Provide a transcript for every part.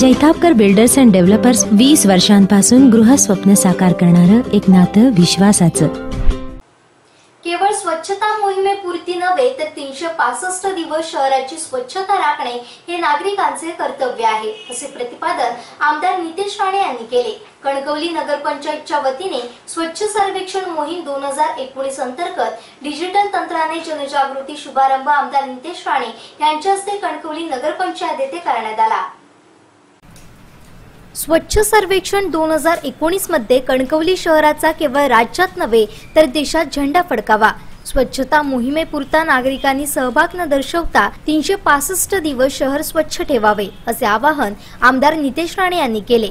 Jaitapkar builders and developers वीस वर्षांपासून गृहस्वप्न साकार करणारं एक नातं विश्वासाचं. केवळ स्वच्छता मोहिमेपुरती नव्हे तर तीनशे पासष्ट दिवस शहराची स्वच्छता राखणे हे नागरिकांचे कर्तव्य आहे असे प्रतिपादन आमदार नितेश राणे यांनी केले. कणकवली नगरपंचायतच्या वतीने स्वच्छ सर्वेक्षण मोहीम दोन हजार एकोणीस अंतर्गत डिजिटल तंत्राने जनजागृती शुभारंभ आमदार नितेश राणे यांच्या हस्ते कणकवली नगरपंचायत येथे करण्यात आला. स्वच्छ सर्वेक्षण दोन हजार एकोणीसमध्ये कणकवली शहराचा केवळ राज्यात नव्हे तर देशात झेंडा फडकावा. स्वच्छता मोहिमेपुरता नागरिकांनी सहभाग न दर्शवता तीनशे पासष्ट दिवस शहर स्वच्छ ठेवावे असे आवाहन आमदार नितेश राणे यांनी केले.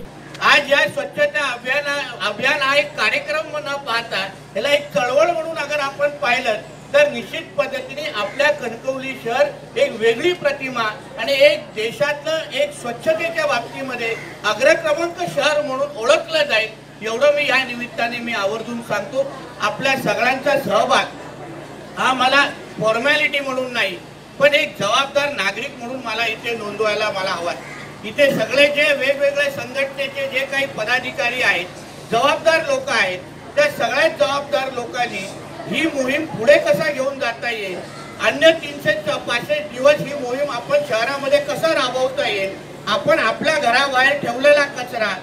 आज या स्वच्छता अभियान अभियान हा एक कार्यक्रम न पाहता याला एक चळवळ म्हणून अगर आपण पाहिलं तर निश्चित पद्धतीने आपल्या कणकवली शहर एक वेगळी प्रतिमा आणि एक देशातलं एक स्वच्छतेच्या बाबतीमध्ये अग्रक्रमांक शहर म्हणून ओळखलं जाईल एवढं मी या निमित्ताने मी आवर्जून सांगतो. आपल्या सगळ्यांचा सहभाग हा मला फॉर्मॅलिटी म्हणून नाही पण एक जबाबदार नागरिक म्हणून मला इथे नोंदवायला मला हवा इथे सगळे जे वेगवेगळ्या संघटनेचे जे काही पदाधिकारी आहेत जबाबदार लोक आहेत त्या सगळ्यात जबाबदार लोकांनी ही मोहीम पुढे कसा घेऊन जाता येईल? अन्य तीनशे पाचशे दिवस ही मोहीम आपण शहरामध्ये कसं राबवता येईल? आपण आपल्या घराबाहेर ठेवलेला कचरा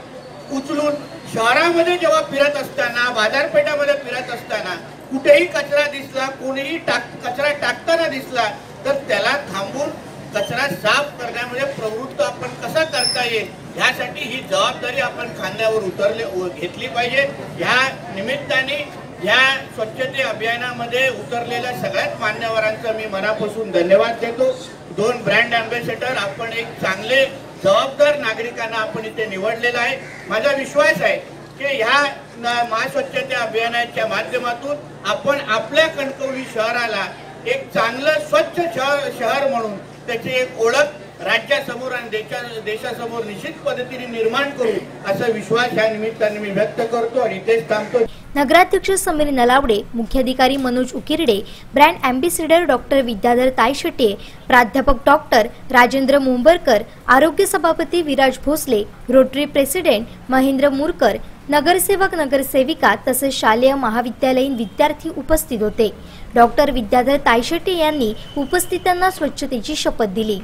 उचलून शहरामध्ये जेव्हा फिरत असताना बाजारपेठामध्ये फिरत असताना कुठेही कचरा दिसला कोणीही टाक कचरा टाकताना दिसला तर त्याला थांबून कचरा साफ करण्यामध्ये प्रवृत्त आपण कसा करता येईल? ह्यासाठी ही जबाबदारी आपण खांद्यावर उतरले घेतली पाहिजे. ह्या निमित्ताने या स्वच्छते अभियानामध्ये उतरलेल्या सगळ्यात मान्यवरांचा मी मनापासून धन्यवाद देतो. दोन ब्रँड अँबॅसेडर आपण एक चांगले जबाबदार नागरिकांना आपण इथे निवडलेला आहे. माझा विश्वास आहे की ह्या महास्वच्छता अभियानाच्या माध्यमातून आपण आपल्या कणकवली शहराला एक चांगलं स्वच्छ शहर शहर म्हणून त्याची एक ओळख राज्यासमोर आणि देशा देशासमोर निश्चित पद्धतीने निर्माण करू असा विश्वास या निमित्ताने मी व्यक्त करतो आणि इथेच थांबतो. नगराध्यक्ष समीर नलावडे मुख्याधिकारी Manoj Ukirde brand ambassador doctor Vidyadhar Tayshete प्राध्यापक डॉक्टर राजेंद्र मुंबरकर आरोग्य सभापती विराज भोसले रोटरी प्रेसिडेंट महेंद्र मुरकर नगरसेवक नगरसेविका तसेच शालेय महाविद्यालयीन विद्यार्थी उपस्थित होते. डॉक्टर विद्याधर तायशेटे यांनी उपस्थितांना स्वच्छतेची शपथ दिली.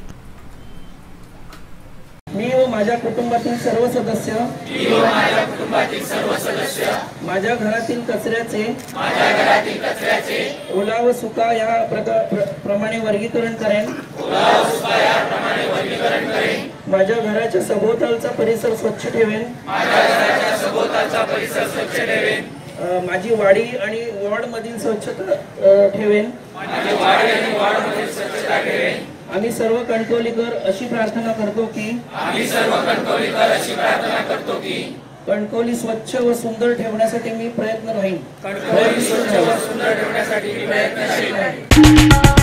मी व माझ्या कुटुंबातील सर्व सदस्य माझ्या घरातील कचऱ्याचे ओला व सुका या प्रमाणे वर्गीकरण करेन. माझ्या घराच्या सभोवतालचा परिसर स्वच्छ ठेवेन. माझी वाडी आणि वॉर्ड मधील स्वच्छता ठेवेन. आम्ही सर्व कणकवलीकर अशी प्रार्थना करतो की आम्ही सर्व कणकवलीकर अशी प्रार्थना करतो की कणकवली स्वच्छ व सुंदर ठेवण्यासाठी मी प्रयत्न राहीन. कणकवली स्वच्छ व सुंदर ठेवण्यासाठी मी प्रयत्नशील राहीन.